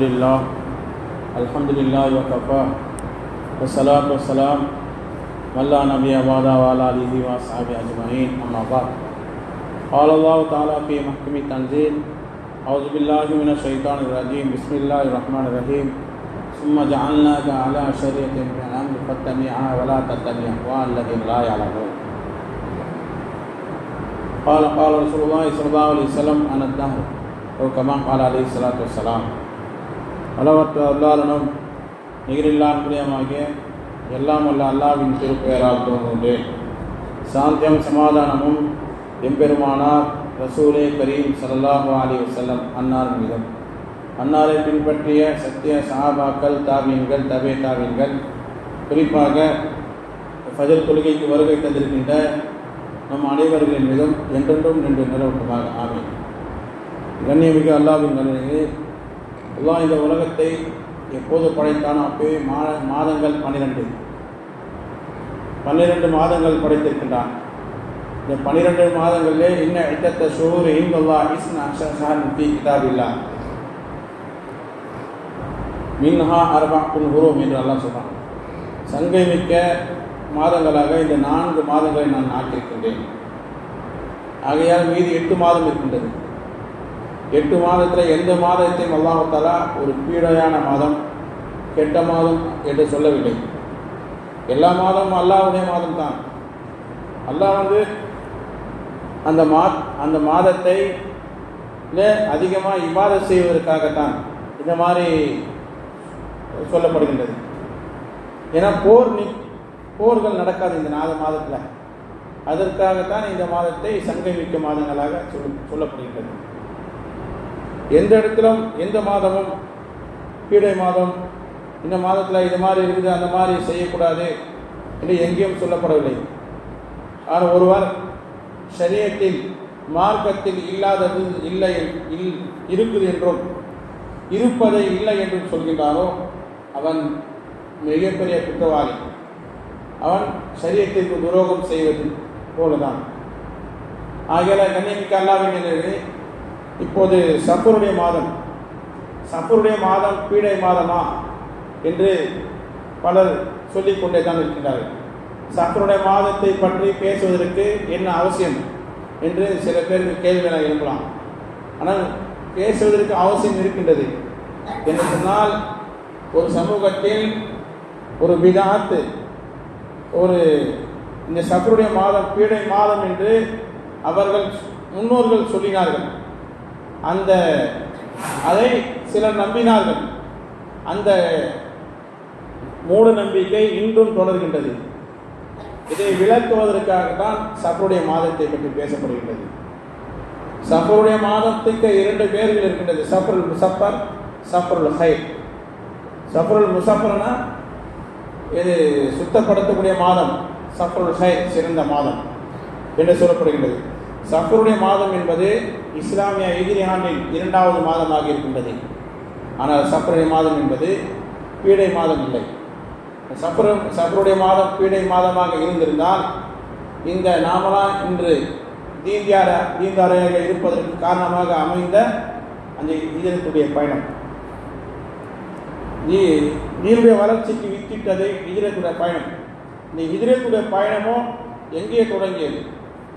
للہ الحمد للہ وقفا وسلاۃ وسلام ملا نبی آباد والا علیہ و صحاب اجمعین بعد۔ قال اللہ تعالیٰ فی محکمی تنزیل، اعوذ باللہ من الشیطان الرجیم، بسم اللہ الرحمن الرحیم، ثم جعلناك على شریعت من الامر فاتبعها ولا تتبع اهواء الذين لا يعلمون قال قال رسول الله صلی اللہ علیہ وسلم، انا الدهر او قال علیہ الصلوۃ والسلام۔ அளவற்ற அல்லாதனும் நிகரில்லான் பிரியமாகிய எல்லாம் அல்ல அல்லாவின் திருப்பெயரால் தோன்றுகின்றேன். சாந்தியம் சமாதானமும் எம்பெருமானார் ரசூலே கரீம் சல்லாஹு அலி வசல்லம் அன்னார் மீதம். அன்னாரை பின்பற்றிய சத்திய சஹாபாக்கள் தாவீன்கள் தபே தாவீன்கள் குறிப்பாக ஃபஜர் கொள்கைக்கு வருகை தந்திருக்கின்ற நம் அனைவர்களின் மீதும் என்றென்றும் நின்று நிலவட்டமாக ஆகும் கண்ணியமிகு அல்லாவின் நல்லே அல்லாஹ் இந்த உலகத்தை எப்போது படைத்தானோ அப்பவே மா மாதங்கள் பன்னிரெண்டு. பன்னிரெண்டு மாதங்கள் படைத்திருக்கின்றான். இந்த பன்னிரெண்டு மாதங்களிலே என்ன எட்டத்த ஷூர் இன்பல்லா இஸ்ன அக்ஷர் முத்தி கிதாபில்லா. மின்ஹா அரபா குன் ஹுரோம் என்று எல்லாம் சொல்கிறான் சங்கை மிக்க மாதங்களாக இந்த நான்கு மாதங்களை நான் ஆக்கியிருக்கின்றேன். ஆகையால் மீது எட்டு மாதம் இருக்கின்றது. எட்டு மாதத்தில் எந்த மாதத்தையும் அல்லாஹாலா ஒரு பீடையான மாதம் கெட்ட மாதம் என்று சொல்லவில்லை. எல்லா மாதமும் அல்லாவுடைய மாதம் தான். அல்லாஹ் வந்து அந்த மா அந்த மாதத்தை அதிகமாக இபாதத் செய்வதற்காகத்தான் இந்த மாதிரி சொல்லப்படுகின்றது. ஏன்னா போர் நி போர்கள் நடக்காது இந்த நாத மாதத்தில். அதற்காகத்தான் இந்த மாதத்தை சங்கமிக்க மாதங்களாக சொல் சொல்லப்படுகின்றது. எந்த இடத்திலும் எந்த மாதமும் பீடை மாதம் இந்த மாதத்தில் இது மாதிரி இருக்குது அந்த மாதிரி செய்யக்கூடாது என்று எங்கேயும் சொல்லப்படவில்லை. ஆனால் ஒருவர் சரியத்தில் மார்க்கத்தில் இல்லாதது இல்லை இல் இருக்குது என்றும் இருப்பதை இல்லை என்றும் சொல்கின்றாரோ அவன் மிகப்பெரிய குற்றவாளி. அவன் சரியத்திற்கு துரோகம் செய்வது போலதான். ஆகிய கண்ணியமிக்க அல்லாவின் இப்போது சஃபருடைய மாதம். சஃபருடைய மாதம் பீடை மாதமா? என்று பலர் சொல்லிக்கொண்டே தான் இருக்கின்றார்கள். சஃபருடைய மாதத்தை பற்றி பேசுவதற்கு என்ன அவசியம் என்று சில பேருக்கு கேள்விகளாக எழுப்பலாம் ஆனால் பேசுவதற்கு அவசியம் இருக்கின்றது என்று சொன்னால் ஒரு சமூகத்தில் ஒரு விதாத்து ஒரு இந்த சஃபருடைய மாதம் பீடை மாதம் என்று அவர்கள் முன்னோர்கள் சொல்லினார்கள். அந்த அதை சிலர் நம்பினார்கள். அந்த மூட நம்பிக்கை இன்றும் தொடர்கின்றது. இதை விளக்குவதற்காகத்தான் சஃபருடைய மாதத்தை பற்றி பேசப்படுகின்றது. சஃபருடைய மாதத்துக்கு இரண்டு பேர்கள் இருக்கின்றது. சஃபருல் முசஃபர் சஃபருல் ஹை சஃபருல் முசஃபர்னா இது சுத்தப்படுத்தக்கூடிய மாதம். சஃபருல் ஹை சிறந்த மாதம் என்று சொல்லப்படுகின்றது. சஃபருடைய மாதம் என்பது இஸ்லாமிய எதிரி ஆண்டின் இரண்டாவது மாதமாக இருக்கின்றது. ஆனால் சஃபருடைய மாதம் என்பது பீடை மாதம் இல்லை. சஃபர் சஃபருடைய மாதம் பீடை மாதமாக இருந்திருந்தால் இந்த நாமலாம் இன்று தீந்தியார தீந்தாரையாக இருப்பதற்கு காரணமாக அமைந்த அந்த இதயத்துடைய பயணம். நீ நீருடைய வளர்ச்சிக்கு வித்திட்டது இதயத்துடைய பயணம். இந்த இதயத்துடைய பயணமும் எங்கே தொடங்கியது?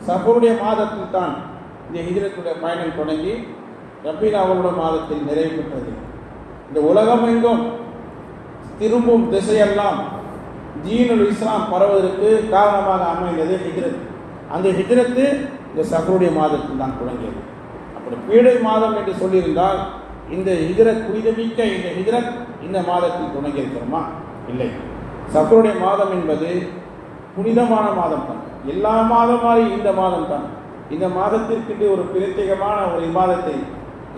சஃபருடைய மாதத்தில் தான் இந்த ஹிஜரத்துடைய பயணம் தொடங்கி ரபீல் அவருடைய மாதத்தில் நிறைவு பெற்றது. இந்த உலகம் எங்கும் திரும்பும் திசையெல்லாம் தீனுல் இஸ்லாம் பரவதற்கு காரணமாக அமைந்தது ஹிஜ்ரத். அந்த ஹிஜ்ரத்து இந்த சஃபருடைய மாதத்தில் தான் தொடங்கியது. அப்படி பீடை மாதம் என்று சொல்லியிருந்தால் இந்த ஹிஜ்ரத் புனிதமிக்க இந்த ஹிஜ்ரத் இந்த மாதத்தில் தொடங்கியிருக்கிறோமா? இல்லை. சஃபருடைய மாதம் என்பது புனிதமான மாதம் தான். எல்லா மாதம் மாதிரி இந்த மாதம் தான். இந்த மாதத்திற்கிட்டு ஒரு பிரத்யேகமான ஒரு இமாதத்தை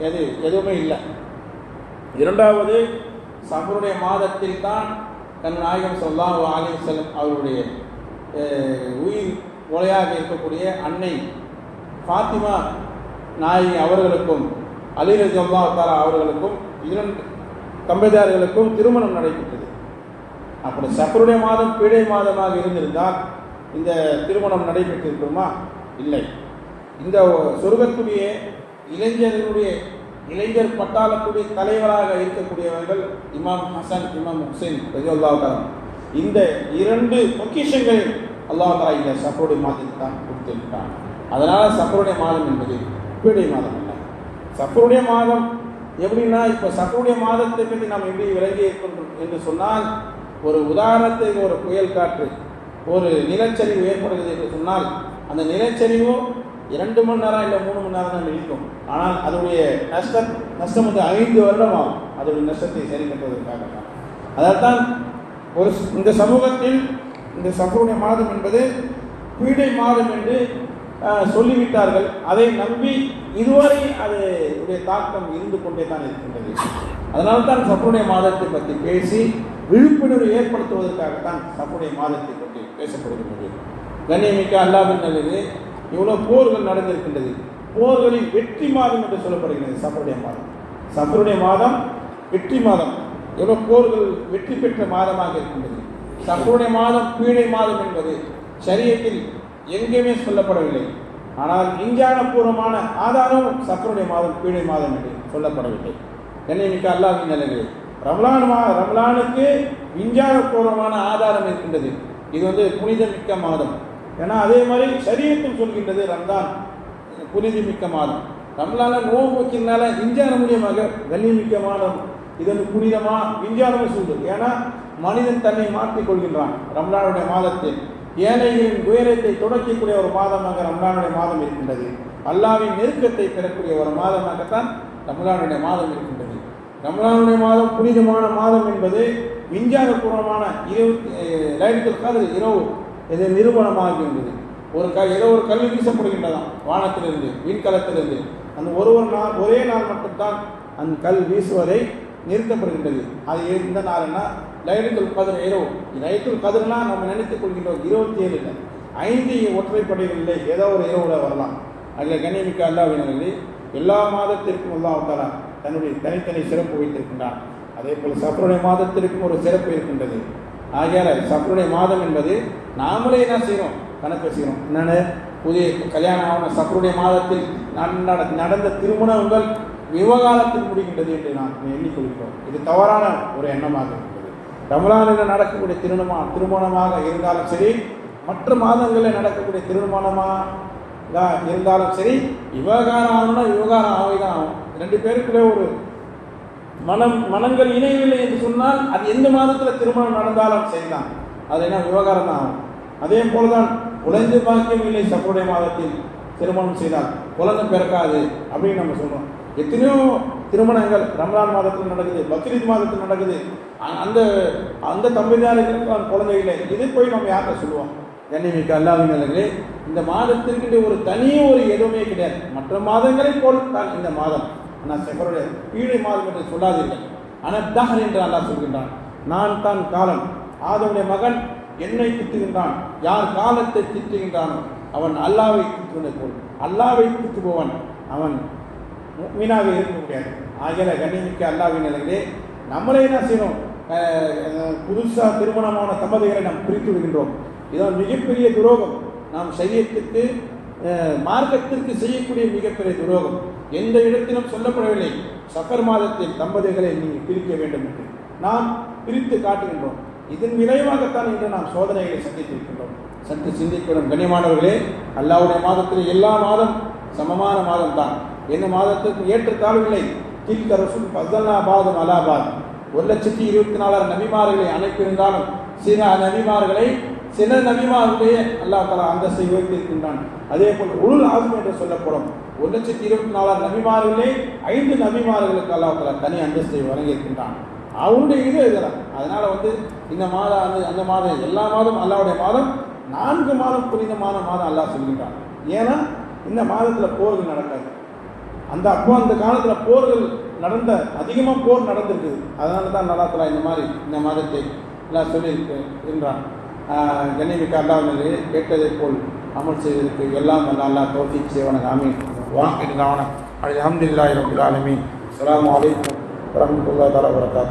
எது எதுவுமே இல்லை. இரண்டாவது சபருடைய மாதத்தில் தான் தன் நாயகம் சொல்லா ஆலயம் செல்லும் அவருடைய உயிர் கொலையாக இருக்கக்கூடிய அன்னை ஃபாத்திமா நாயகி அவர்களுக்கும் அலிர ஜல்லா தாரா அவர்களுக்கும் இரண்டு தம்பதியார்களுக்கும் திருமணம் நடைபெற்றது. அப்படி சபருடைய மாதம் பீடை மாதமாக இருந்திருந்தால் இந்த திருமணம் நடைபெற்றிருக்குமா? இல்லை. இந்த சொர்க்கத்துடைய இளைஞர்களுடைய இளைஞர் பட்டாளத்துடைய தலைவராக இருக்கக்கூடியவர்கள் இமாம் ஹசன் இமாம் ஹுசைன் ரஜியுல்லாஹ் இந்த இரண்டு பொக்கிஷங்கள் அல்லாஹ் தாலா இந்த சஃபருடைய மாதத்தில் தான் கொடுத்திருக்கிறான் அதனால் சஃபருடைய மாதம் என்பது பீடை மாதம் அல்ல. சஃபருடைய மாதம் எப்படின்னா இப்போ சஃபருடைய மாதத்தை பற்றி நாம் எப்படி விளங்கி இருக்கின்றோம் என்று சொன்னால் ஒரு உதாரணத்துக்கு ஒரு புயல் காற்று ஒரு நிலச்சரிவு ஏற்படுகிறது என்று சொன்னால் அந்த நிலச்சரிவு இரண்டு மணி நேரம் இல்லை மூணு மணி நேரம் தான் இருக்கும் ஆனால் அதனுடைய நஷ்டம் நஷ்டம் வந்து ஐந்து வருடம் ஆகும் அதனுடைய நஷ்டத்தை சரி கட்டுவதற்காக தான் அதைத்தான் ஒரு இந்த சமூகத்தில் இந்த சஃபருடைய மாதம் என்பது பீடை மாதம் என்று சொல்லிவிட்டார்கள். அதை நம்பி இதுவரை அது தாக்கம் இருந்து கொண்டே தான் இருக்கின்றது. அதனால்தான் சஃபருடைய மாதத்தை பற்றி பேசி விழிப்புணர்வு ஏற்படுத்துவதற்காகத்தான் சஃபருடைய மாதத்தை பற்றி பேசப்படுகின்றது. கண்ணியமிக்க அல்லாவின் நல்லது இவ்வளோ போர்கள் நடந்திருக்கின்றது. போர்களில் வெற்றி மாதம் என்று சொல்லப்படுகிறது சஃபருடைய மாதம். சஃபருடைய மாதம் வெற்றி மாதம். எவ்வளோ போர்கள் வெற்றி பெற்ற மாதமாக இருக்கின்றது. சஃபருடைய மாதம் பீடை மாதம் என்பது சரியத்தில் எங்கேயுமே சொல்லப்படவில்லை. ஆனால் விஞ்ஞானபூர்வமான ஆதாரம் சஃபருடைய மாதம் பீடை மாதம் என்று சொல்லப்படவில்லை. கண்ணியமிக்க அல்லாஹின் நிலைகள் ரமலான் ரம்லானுக்கு விஞ்ஞானபூர்வமான ஆதாரம் இருக்கின்றது. இது வந்து புனிதமிக்க மாதம். ஏன்னா அதே மாதிரி சரீரத்தில் சொல்கின்றது ரம்தான் புனிதமிக்க மாதம். ரம்லான நோன்பு வைக்கிறதுனால விஞ்ஞான மூலியமாக கண்ணியமிக்க மாதம். இது வந்து புனிதமாக விஞ்ஞானமே சொல்லுது ஏன்னா மனிதன் தன்னை மாற்றிக் கொள்கின்றான் ரம்லானுடைய மாதத்தில். ஏழைகளின் உயரத்தை தொடக்கக்கூடிய ஒரு மாதமாக ரம்லானுடைய மாதம் இருக்கின்றது. அல்லாவின் நெருக்கத்தை பெறக்கூடிய ஒரு மாதமாகத்தான் ரம்லானுடைய மாதம் இருக்கின்றது. ரமலானுடைய மாதம் புனிதமான மாதம் என்பது விஞ்ஞானபூர்வமான இரவு லைலத்துல் கதிர் இரவு இது நிரூபணமாகின்றது ஒரு க ஏதோ ஒரு கல்வி வீசப்படுகின்றதாம் வானத்திலிருந்து விண்கலத்திலிருந்து. அந்த ஒரு ஒரு நாள் ஒரே நாள் மட்டும்தான் அந்த கல் வீசுவதை நிறுத்தப்படுகின்றது. அது எந்த நாள்னா லைலத்துல் கதிர் இரவு. லைலத்துல் கதிர்னா நம்ம நினைத்துக் கொள்கின்றோம் இருபத்தி ஏழு இல்லை ஐந்து ஒற்றைப்படைகளில் ஏதோ ஒரு இரவுல வரலாம். அதில் கண்ணியமிக்க அல்லாவினர்களே எல்லா மாதத்திற்கும் அல்லாஹ் தஆலா தன்னுடைய தனித்தனி சிறப்பு வைத்திருக்கின்றான். அதே போல் சஃபருடைய மாதத்திற்கும் ஒரு சிறப்பு இருக்கின்றது. ஆகையால் சஃபருடைய மாதம் என்பது நாமளே என்ன செய்கிறோம் கணக்கு செய்கிறோம் என்னென்ன? புதிய கல்யாணம் ஆன சஃபருடைய மாதத்தில் நடந்த திருமணங்கள் விவகாரத்தில் முடிகின்றது என்று நான் எண்ணிக்கொள்கிறோம். இது தவறான ஒரு எண்ணமாக இருக்கிறது ரமலானில் நடக்கக்கூடிய திருமணமாக திருமணமாக இருந்தாலும் சரி மற்ற மாதங்களில் நடக்கக்கூடிய திருமணமாக இருந்தாலும் சரி விவகாரம் ஆகணும்னா விவகாரம் ஆகதான் ஆகும். ரெண்டு பேருக்குள்ளே ஒரு மனம் மனங்கள் இணையவில்லை என்று சொன்னால் அது எந்த மாதத்தில் திருமணம் நடந்தாலும் சரிதான். அது என்ன விவகாரம் தான் ஆகும். அதே போலதான் குழந்தை பாக்கியம் இல்லை சப்போடைய மாதத்தில் திருமணம் செய்தால் குழந்தை பிறக்காது அப்படின்னு நம்ம சொல்றோம். எத்தனையோ திருமணங்கள் ரம்லான் மாதத்தில் நடக்குது பக்ரீத் மாதத்தில் நடக்குது. அ- அந்த அந்த தம்பதியாருக்கு குழந்தை இல்லை. இது போய் நம்ம யார்கிட்ட சொல்லுவோம்? கண்ணிமிக்க அல்லாவின் நிலைகளே இந்த மாதத்திற்கு ஒரு தனியே ஒரு எதுவுமே கிடையாது. மற்ற மாதங்களை போல் தான் இந்த மாதம். ஆனால் செவருடைய கீழே மாதம் என்று சொல்லாதீர்கள். ஆனால் என்று அல்லாஹ் சொல்கின்றான். நான் தான் காலம். ஆதமுடைய மகன் என்னை திட்டுகின்றான். யார் காலத்தை திட்டுகின்றானோ அவன் அல்லாவை திட்டுவதை போல். அல்லாவை திட்டுபவன் அவன் மீனாக இருக்க முடியாது. ஆகிய கண்ணிமிக்க அல்லாவின் நிலையிலே நம்மளே என்ன செய்யணும்? புதுசாக திருமணமான தம்பதிகளை நாம் பிரித்து விடுகின்றோம். இதான் மிகப்பெரிய துரோகம். நாம் சரியத்திற்கு மார்க்கத்திற்கு செய்யக்கூடிய மிகப்பெரிய துரோகம். எந்த இடத்திலும் சொல்லப்படவில்லை. சஃபர் மாதத்தில் தம்பதிகளை நீங்கள் பிரிக்க வேண்டும் என்று. நாம் பிரித்து காட்டுகின்றோம். இதன் விளைவாகத்தான் இன்று நாம் சோதனைகளை சந்தித்திருக்கின்றோம் சற்று சிந்திக்கிறோம் கண்ணியமானவர்களே அல்லாவுடைய மாதத்தில் எல்லா மாதம் சமமான மாதம் தான் என்ன மாதத்திற்கு ஏற்றத்தாழ்வில்லை தில்க ரசூல் ஃபஸ்தல்னா அலாபாத் ஒரு லட்சத்தி இருபத்தி நாலாயிரம் நபிமார்களை அழைப்பிருந்தாலும் சில நபிமார்களை சில நபிமார்களையே அல்லாஹ் தலா அந்தஸ்தை உயர்த்தியிருக்கின்றான் அதே போல் உருள் ஆகும் என்று சொல்லப்படும் ஒரு லட்சத்தி இருபத்தி நாலாயிரம் நபிமார்களே ஐந்து நபிமார்களுக்கு அல்லாஹ் தலா தனி அந்தஸ்தை வழங்கியிருக்கின்றான் அவருடைய இது இதுதான். அதனால வந்து இந்த மாதம் அந்த அந்த மாதம் எல்லா மாதம் அல்லாவுடைய மாதம் நான்கு மாதம் புனிதமான மாதம் அல்லாஹ் சொல்கின்றான். ஏன்னா இந்த மாதத்தில் போர்கள் நடக்காது. அந்த அப்போ அந்த காலத்தில் போர்கள் நடந்த அதிகமாக போர் நடந்திருக்குது அதனால தான் நல்லா இந்த மாதிரி இந்த மாதத்தை எல்லாம் சொல்லியிருக்கு என்றான். ஆஹ் கண்ணியமிக்க கேட்டதை போல் அமல் செய்வதற்கு எல்லாம் நல்லா அல்லாஹ் தோஃபிக் செய்வனக. ஆமீன். வாங்கிட்டு அலமதுல்லாஹி ரபில் ஆலமீன். அஸ்ஸலாமு அலைக்கும் வரமத்துல்லா தஆலா வரகாத்து